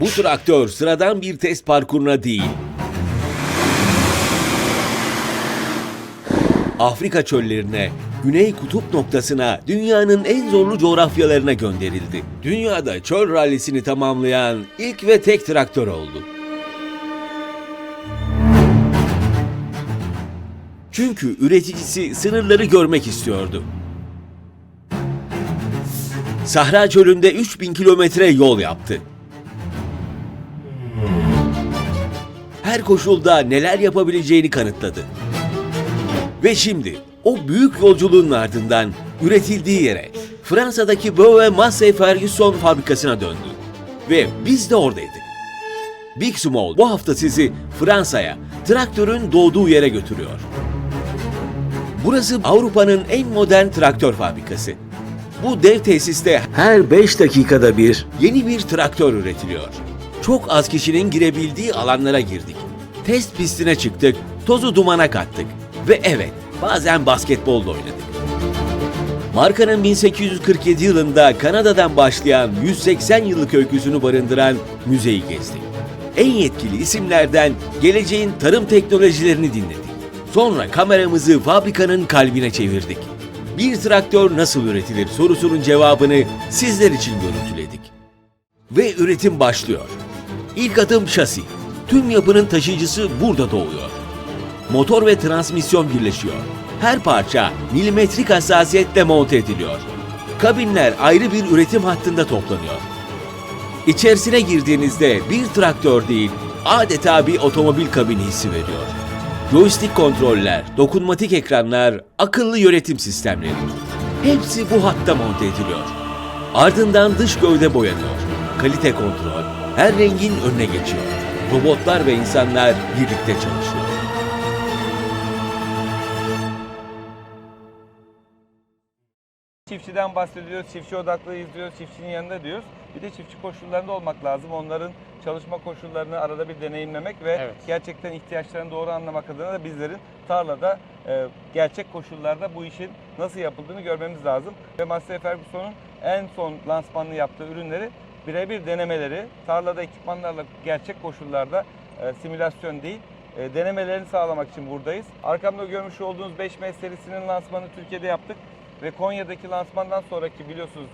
Bu traktör sıradan bir test parkuruna değil. Afrika çöllerine, Güney Kutup noktasına, dünyanın en zorlu coğrafyalarına gönderildi. Dünyada çöl rallisini tamamlayan ilk ve tek traktör oldu. Çünkü üreticisi sınırları görmek istiyordu. Sahra çölünde 3000 kilometre yol yaptı. Her koşulda neler yapabileceğini kanıtladı. Ve şimdi o büyük yolculuğun ardından üretildiği yere Fransa'daki Boe Massey Ferguson fabrikasına döndü. Ve biz de oradaydık. Big Small bu hafta sizi Fransa'ya, traktörün doğduğu yere götürüyor. Burası Avrupa'nın en modern traktör fabrikası. Bu dev tesiste her 5 dakikada bir yeni bir traktör üretiliyor. Çok az kişinin girebildiği alanlara girdik. Test pistine çıktık, tozu dumana kattık. Ve evet, bazen basketbol da oynadık. Markanın 1847 yılında Kanada'dan başlayan 180 yıllık öyküsünü barındıran müzeyi gezdik. En yetkili isimlerden geleceğin tarım teknolojilerini dinledik. Sonra kameramızı fabrikanın kalbine çevirdik. Bir traktör nasıl üretilir sorusunun cevabını sizler için görüntüledik. Ve üretim başlıyor. İlk adım şasi. Tüm yapının taşıyıcısı burada doğuyor. Motor ve transmisyon birleşiyor. Her parça milimetrik hassasiyetle monte ediliyor. Kabinler ayrı bir üretim hattında toplanıyor. İçerisine girdiğinizde bir traktör değil, adeta bir otomobil kabini hissi veriyor. Joystick kontroller, dokunmatik ekranlar, akıllı yönetim sistemleri. Hepsi bu hatta monte ediliyor. Ardından dış gövde boyanıyor. Kalite kontrol, her rengin önüne geçiyor. Robotlar ve insanlar birlikte çalışıyor. Çiftçiden bahsediyoruz, çiftçi odaklıyız diyoruz, çiftçinin yanında diyoruz. Bir de çiftçi koşullarında olmak lazım. Onların çalışma koşullarını arada bir deneyimlemek ve Evet. gerçekten ihtiyaçlarını doğru anlamak adına da bizlerin tarlada e, gerçek koşullarda bu işin nasıl yapıldığını görmemiz lazım. Ve Massey Ferguson'un en son lansmanını yaptığı ürünleri birebir denemeleri, tarlada ekipmanlarla gerçek koşullarda e, simülasyon değil, e, denemelerini sağlamak için buradayız. Arkamda görmüş olduğunuz 5M serisinin lansmanını Türkiye'de yaptık ve Konya'daki lansmandan sonraki biliyorsunuz